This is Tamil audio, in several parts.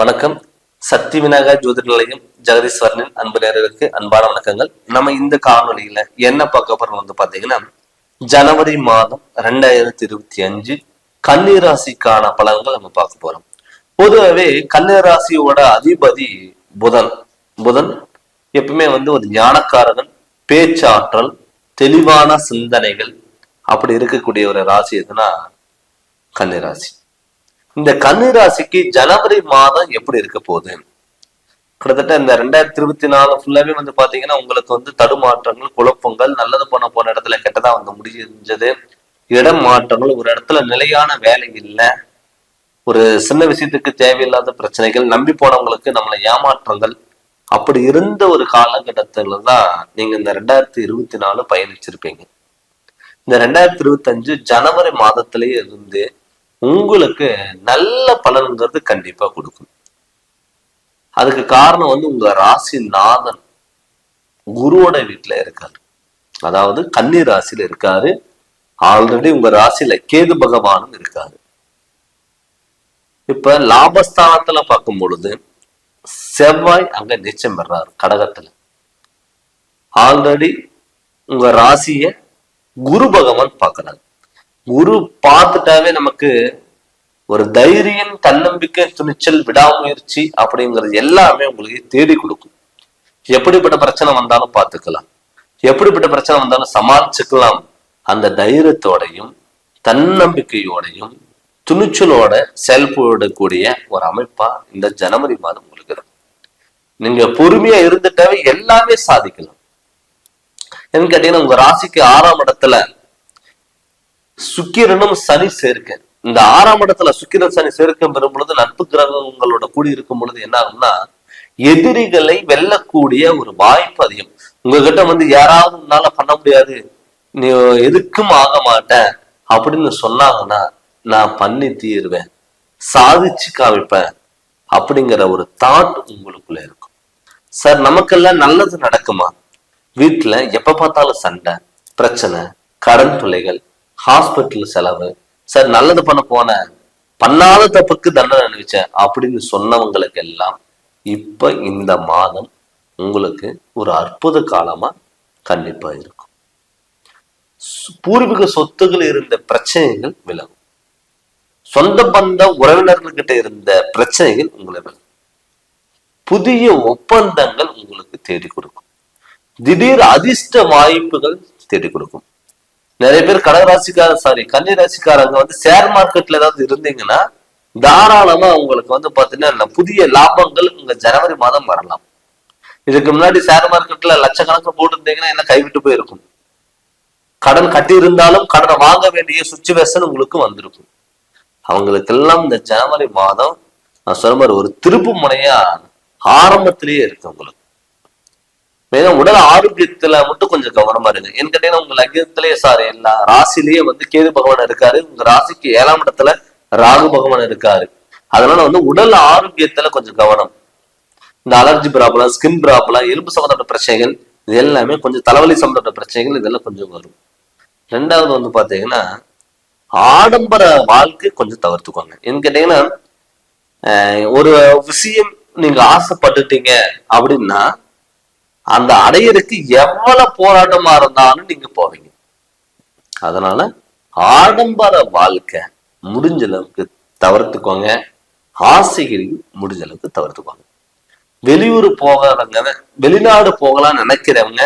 வணக்கம். சக்தி விநாயகர் ஜோதிட நிலையம் ஜெகதீஸ்வரனின் அன்பு நேரருக்கு அன்பான வணக்கங்கள். நம்ம இந்த காணொலியில என்ன பார்க்க போறோம் வந்து பாத்தீங்கன்னா ஜனவரி மாதம் ரெண்டாயிரத்தி இருபத்தி அஞ்சு கன்னிராசிக்கான பலன்கள் நம்ம பார்க்க போறோம். பொதுவாகவே கன்னிராசியோட அதிபதி புதன். புதன் எப்பவுமே வந்து ஒரு ஞானக்காரகன் பேச்சாற்றல் தெளிவான சிந்தனைகள் அப்படி இருக்கக்கூடிய ஒரு ராசி எதுனா கன்னிராசி. இந்த கன்னிராசிக்கு ஜனவரி மாதம் எப்படி இருக்க போகுது? கிட்டத்தட்ட இந்த ரெண்டாயிரத்தி இருபத்தி நாலு ஃபுல்லாவே வந்து பாத்தீங்கன்னா உங்களுக்கு வந்து தடுமாற்றங்கள் குழப்பங்கள் நல்லது பண்ண போன இடத்துல கெட்டதா வந்து முடிஞ்சது இடம் மாற்றங்கள் ஒரு இடத்துல நிலையான வேலை இல்லை. ஒரு சின்ன விஷயத்துக்கு தேவையில்லாத பிரச்சனைகள் நம்பி போனவங்களுக்கு நம்மளை ஏமாற்றங்கள். அப்படி இருந்த ஒரு காலகட்டத்துல தான் நீங்க இந்த ரெண்டாயிரத்தி இருபத்தி நாலு பயணிச்சிருப்பீங்க. இந்த ரெண்டாயிரத்தி இருபத்தி அஞ்சு ஜனவரி மாதத்திலேயே இருந்து உங்களுக்கு நல்ல பலன்கிறது கண்டிப்பா கொடுக்கும். அதுக்கு காரணம் வந்து உங்க ராசி நாதன் குருவோட வீட்டுல இருக்காரு. அதாவது கன்னி ராசியில இருக்காரு. ஆல்ரெடி உங்க ராசியில கேது பகவானும் இருக்காரு. இப்ப லாபஸ்தானத்துல பார்க்கும் பொழுது செவ்வாய் அங்க நிச்சயம் பெறாரு கடகத்துல. ஆல்ரெடி உங்க ராசிய குரு பகவான் பார்க்கறாரு. குரு பார்த்துட்டாவே நமக்கு ஒரு தைரியம் தன்னம்பிக்கை துணிச்சல் விடாமுயற்சி அப்படிங்கிறது எல்லாமே உங்களுக்கு தேடி கொடுக்கும். எப்படிப்பட்ட பிரச்சனை வந்தாலும் பார்த்துக்கலாம். எப்படிப்பட்ட பிரச்சனை வந்தாலும் சமாளிச்சுக்கலாம். அந்த தைரியத்தோடையும் தன்னம்பிக்கையோடையும் துணிச்சலோட செயல்படக்கூடிய ஒரு அமைப்பா இந்த ஜனவரி மாதம் உங்களுக்கு நீங்க பொறுமையா இருந்துட்டாவே எல்லாமே சாதிக்கலாம். ஏன்னு கேட்டீங்கன்னா உங்க ராசிக்கு ஆறாம் இடத்துல சுக்கிரனும் சனி சேர்க்க. இந்த ஆறாம் இடத்துல சுக்கிரன் சனி சேர்க்க பெறும் பொழுது நட்பு கிரகங்களோட கூடி இருக்கும் பொழுது என்ன ஆகும்னா எதிரிகளை வெல்லக்கூடிய ஒரு வாய்ப்பு அதிகம். உங்ககிட்ட வந்து யாராவது உன்னால பண்ண முடியாது நீ எதுக்கும் ஆக மாட்டேன் அப்படின்னு சொன்னாங்கன்னா நான் பண்ணி தீருவேன் சாதிச்சு காமிப்பேன் அப்படிங்கிற ஒரு தாட் உங்களுக்குள்ள இருக்கும். சார் நமக்கெல்லாம் நல்லது நடக்குமா? வீட்டுல எப்ப பார்த்தாலும் சண்டை பிரச்சனை கடன் தொல்லைகள் ஹாஸ்பிட்டல் செலவு. சார் நல்லது பண்ண போனேன் பண்ணாத தப்புக்கு தண்டனை அனுபவிச்சேன் அப்படின்னு சொன்னவங்களுக்கு எல்லாம் இப்ப இந்த மாதம் உங்களுக்கு ஒரு அற்புத காலமா கண்டிப்பா இருக்கும். பூர்வீக சொத்துகள் இருந்த பிரச்சனைகள் விலகும். சொந்த பந்த உறவினர்கள்கிட்ட இருந்த பிரச்சனைகள் உங்களை விலகும். புதிய ஒப்பந்தங்கள் உங்களுக்கு தேடி கொடுக்கும். திடீர் அதிர்ஷ்ட வாய்ப்புகள் தேடி கொடுக்கும். நிறைய பேர் கடகராசிக்கார சாரி கன்னி ராசிக்காரங்க வந்து ஷேர் மார்க்கெட்ல ஏதாவது இருந்தீங்கன்னா தாராளமா உங்களுக்கு வந்து பாத்தீங்கன்னா புதிய லாபங்கள் உங்க ஜனவரி மாதம் வரலாம். இதுக்கு முன்னாடி ஷேர் மார்க்கெட்ல லட்சக்கணக்கில் போட்டிருந்தீங்கன்னா என்ன கைவிட்டு போயிருக்கும். கடன் கட்டி இருந்தாலும் கடனை வாங்க வேண்டிய சுச்சுவேஷன் உங்களுக்கு வந்திருக்கும். அவங்களுக்கெல்லாம் இந்த ஜனவரி மாதம் நான் சொன்ன மாதிரி ஒரு திருப்பு முனையா ஆரம்பத்திலேயே இருக்கு உங்களுக்கு. மேலும் உடல் ஆரோக்கியத்துல மட்டும் கொஞ்சம் கவனமா இருங்க. ஏன்னு கேட்டீங்கன்னா உங்க லக்னத்திலேயே சாரி எல்லா ராசிலேயே வந்து கேது பகவான் இருக்காரு. உங்க ராசிக்கு ஏழாம் இடத்துல ராகு பகவான் இருக்காரு. அதனால வந்து உடல் ஆரோக்கியத்துல கொஞ்சம் கவனம். இந்த அலர்ஜி ப்ராப்ளம் ஸ்கின் ப்ராப்ளம் எலும்பு சம்பந்தப்பட்ட பிரச்சனைகள் இது எல்லாமே கொஞ்சம் தலைவலி சம்பந்தப்பட்ட பிரச்சனைகள் இதெல்லாம் கொஞ்சம் வரும். ரெண்டாவது வந்து பாத்தீங்கன்னா ஆடம்பர வாழ்க்கை கொஞ்சம் தவிர்த்துக்கோங்க. ஏன்னு கேட்டீங்கன்னா ஒரு விஷயம் நீங்க ஆசைப்பட்டுட்டீங்க அப்படின்னா அந்த அடையறதுக்கு எவ்வளவு போராட்டமா இருந்தாலும் நீங்க போவீங்க. அதனால ஆடம்பர வாழ்க்கை முடிஞ்ச அளவுக்கு தவிர்த்துக்கோங்க. ஆசைகளையும் முடிஞ்ச அளவுக்கு தவிர்த்துக்கோங்க. வெளியூர் போகாதவங்க வெளிநாடு போகலாம்னு நினைக்கிறவங்க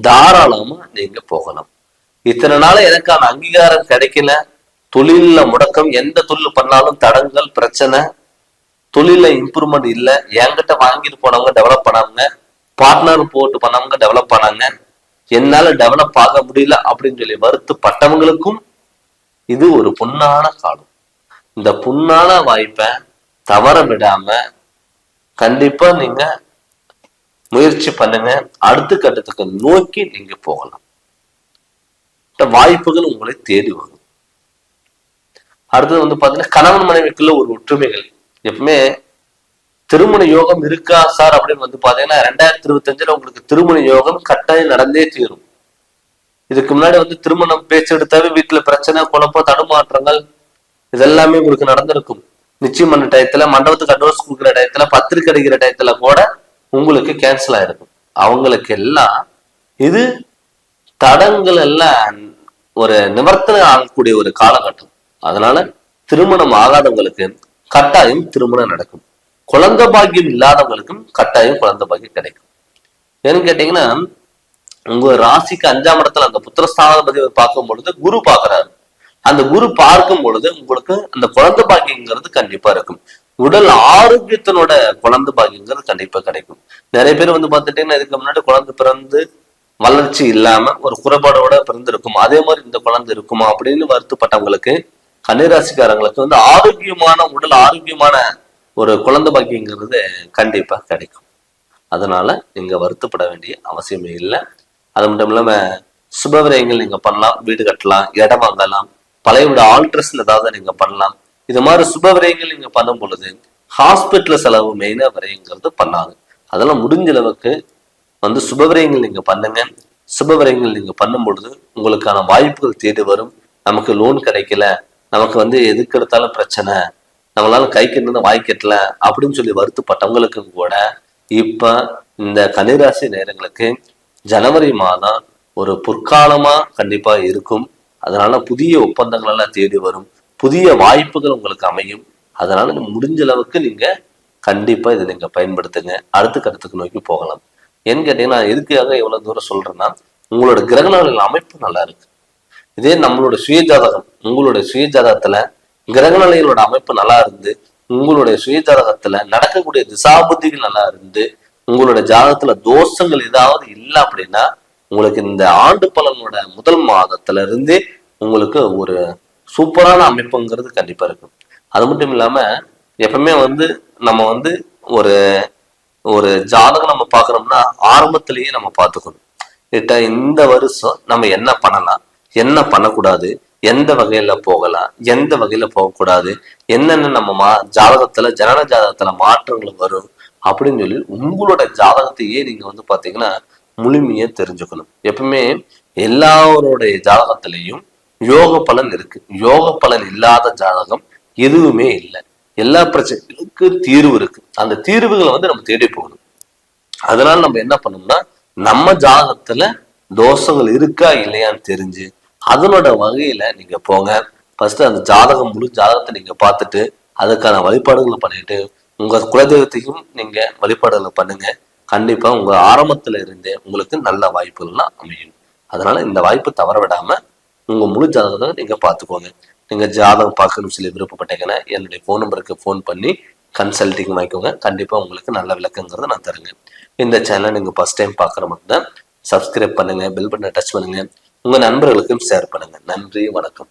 தாராளமா நீங்க போகலாம். இத்தனை நாள் எனக்கான அங்கீகாரம் கிடைக்கல. தொழில்ல முடக்கம் எந்த தொழில் பண்ணாலும் தடங்கள் பிரச்சனை. தொழில இம்ப்ரூவ்மெண்ட் இல்லை. என்கிட்ட வாங்கிட்டு போனவங்க டெவலப் பண்ணாங்க பார்ட்னர் போட்டு பண்ணவங்க டெவலப் பண்ணாங்க. என்னால டெவலப் ஆக முடியல அப்படின்னு சொல்லி வருத்தப்பட்டவங்களுக்கும் இது ஒரு புண்ணான காலம். இந்த புண்ணான வாய்ப்பை தவற விடாம கண்டிப்பா நீங்க முயற்சி பண்ணுங்க. அடுத்த கட்டத்துக்கு நோக்கி நீங்க போகலாம். இந்த வாய்ப்புகள் உங்களை தேடி வரும். அடுத்தது வந்து பாத்தீங்கன்னா கணவன் மனைவிக்குள்ள ஒரு ஒற்றுமைகள். எப்பவுமே திருமண யோகம் இருக்கா சார் அப்படின்னு வந்து பாத்தீங்கன்னா ரெண்டாயிரத்தி இருபத்தஞ்சுல உங்களுக்கு திருமண யோகம் கட்டாயம் நடந்தே தீரும். இதுக்கு முன்னாடி வந்து திருமணம் பேச்சு எடுத்தாவே வீட்டுல பிரச்சனை குழப்பம் தடுமாற்றங்கள் இதெல்லாமே உங்களுக்கு நடந்திருக்கும். நிச்சயம் பண்ண டயத்துல மண்டபத்துக்கு அட்வான்ஸ் கொடுக்குற டயத்துல பத்திரிக்கை அடிக்கிற டயத்துல கூட உங்களுக்கு கேன்சல் ஆயிருக்கும். அவங்களுக்கு எல்லாம் இது தடங்கள் எல்லாம் ஒரு நிவர்த்தனை ஆகக்கூடிய ஒரு காலகட்டம். அதனால திருமணம் ஆகாதவங்களுக்கு கட்டாயம் திருமணம் நடக்கும். குழந்த பாக்கியம் இல்லாதவங்களுக்கும் கட்டாயம் குழந்தை பாக்கியம் கிடைக்கும். ஏன்னு கேட்டீங்கன்னா உங்க ராசிக்கு அஞ்சாம் இடத்துல அந்த புத்திரஸ்தானாதிபதி பார்க்கும் பொழுது குரு பாக்குறாரு அந்த குரு பார்க்கும் பொழுது உங்களுக்கு அந்த குழந்தை பாக்கியங்கிறது கண்டிப்பா இருக்கும். உடல் ஆரோக்கியத்தினோட குழந்தை பாக்கியங்கிறது கண்டிப்பா கிடைக்கும். நிறைய பேர் வந்து பார்த்துட்டீங்கன்னா இதுக்கு முன்னாடி குழந்தை பிறந்து வளர்ச்சி இல்லாம ஒரு குறைபாடோட பிறந்திருக்கும்? அதே மாதிரி இந்த குழந்தை இருக்குமா? அப்படின்னு வருத்தப்பட்டவங்களுக்கு கன்னிராசிக்காரங்களுக்கு வந்து ஆரோக்கியமான உடல் ஆரோக்கியமான ஒரு குழந்தை பாக்கியங்கிறது கண்டிப்பா கிடைக்கும். அதனால நீங்க வருத்தப்பட வேண்டிய அவசியமே இல்லை. அது மட்டும் இல்லாம சுபவிரயங்கள் நீங்க பண்ணலாம். வீடு கட்டலாம் இடம் வாங்கலாம் பழைய ஆல்ட்ரஸ்ல ஆல்ட்ரேஷன் ஏதாவது நீங்க பண்ணலாம். இது மாதிரி சுபவிரயங்கள் நீங்க பண்ணும் பொழுது ஹாஸ்பிட்டல் செலவு மெயினா விரயங்கிறது பண்ணாது. அதெல்லாம் முடிஞ்ச அளவுக்கு வந்து சுபவிரயங்கள் நீங்க பண்ணுங்க. சுபவிரயங்கள் நீங்க பண்ணும் பொழுது உங்களுக்கான வாய்ப்புகள் தேடி வரும். நமக்கு லோன் கிடைக்கல. நமக்கு வந்து எதுக்கு எடுத்தாலும் பிரச்சனை. நம்மளால கைக்கு இருந்து வாய்க்கட்டல அப்படின்னு சொல்லி வருத்தப்பட்டவங்களுக்கும் கூட இப்ப இந்த கன்னிராசி நேரங்களுக்கு ஜனவரி மாதம் ஒரு பொற்காலமா கண்டிப்பா இருக்கும். அதனால புதிய ஒப்பந்தங்கள் எல்லாம் தேடி வரும். புதிய வாய்ப்புகள் உங்களுக்கு அமையும். அதனால முடிஞ்ச அளவுக்கு நீங்க கண்டிப்பா இதை நீங்க பயன்படுத்துங்க. அடுத்த கருத்துக்கு நோக்கி போகலாம். ஏன்னு கேட்டீங்கன்னா எதுக்காக எவ்வளவு தூரம் சொல்றேன்னா உங்களோட கிரகணங்களின் அமைப்பு நல்லா இருக்கு. இதே நம்மளோட சுயஜாதகம் உங்களுடைய சுயஜாதகத்துல கிரகநிலைகளோட அமைப்பு நல்லா இருந்து உங்களுடைய சுயஜாதகத்துல நடக்கக்கூடிய திசாபுத்திகள் நல்லா இருந்து உங்களுடைய ஜாதகத்துல தோஷங்கள் ஏதாவது இல்லை அப்படின்னா உங்களுக்கு இந்த ஆண்டு பலனோட முதல் மாதத்துல இருந்தே உங்களுக்கு ஒரு சூப்பரான அமைப்புங்கிறது கண்டிப்பா இருக்கும். அது மட்டும் இல்லாம எப்பவுமே வந்து நம்ம வந்து ஒரு ஒரு ஜாதகம் நம்ம பார்க்கறோம்னா ஆரம்பத்திலேயே நம்ம பார்த்துக்கணும். கிட்ட இந்த வருஷம் நம்ம என்ன பண்ணலாம்? என்ன பண்ணக்கூடாது? எந்த வகையில போகலாம் எந்த வகையில போகக்கூடாது என்னென்ன நம்ம மா ஜாதகத்துல ஜனன ஜாதகத்துல மாற்றங்கள் வரும் அப்படின்னு சொல்லி உங்களோட ஜாதகத்தையே நீங்க வந்து பாத்தீங்கன்னா முழுமையா தெரிஞ்சுக்கணும். எப்பவுமே எல்லாருடைய ஜாதகத்திலையும் யோக பலன் இருக்கு. யோக பலன் இல்லாத ஜாதகம் எதுவுமே இல்லை. எல்லா பிரச்சனைகளுக்கு தீர்வு இருக்கு. அந்த தீர்வுகளை வந்து நம்ம தேடி போகணும். அதனால நம்ம என்ன பண்ணோம்னா நம்ம ஜாதகத்துல தோஷங்கள் இருக்கா இல்லையான்னு தெரிஞ்சு அதனோட வகையில நீங்க போங்க. ஃபர்ஸ்ட் அந்த ஜாதகம் முழு ஜாதகத்தை நீங்க பார்த்துட்டு அதுக்கான வழிபாடுகளை பண்ணிட்டு உங்க குலதெய்வத்தையும் நீங்க வழிபாடுகளை பண்ணுங்க. கண்டிப்பா உங்க ஆரம்பத்துல இருந்தே உங்களுக்கு நல்ல வாய்ப்புகள்லாம் அமையும். அதனால இந்த வாய்ப்பு தவற விடாம உங்க முழு ஜாதகத்தை நீங்க பார்த்துக்கோங்க. நீங்க ஜாதகம் பார்க்கணும்னு சொல்லி விருப்பப்பட்டீங்கன்னா என்னுடைய ஃபோன் நம்பருக்கு ஃபோன் பண்ணி கன்சல்டிங் வாங்கிக்கோங்க. கண்டிப்பா உங்களுக்கு நல்ல விளக்கங்கிறத நான் தருங்க. இந்த சேனலை நீங்க ஃபர்ஸ்ட் டைம் பார்க்குற மட்டும் தான் சப்ஸ்கிரைப் பண்ணுங்க பெல் பட்டனை டச் பண்ணுங்க. உங்க நண்பர்களுக்கும் ஷேர் பண்ணுங்க. நன்றி வணக்கம்.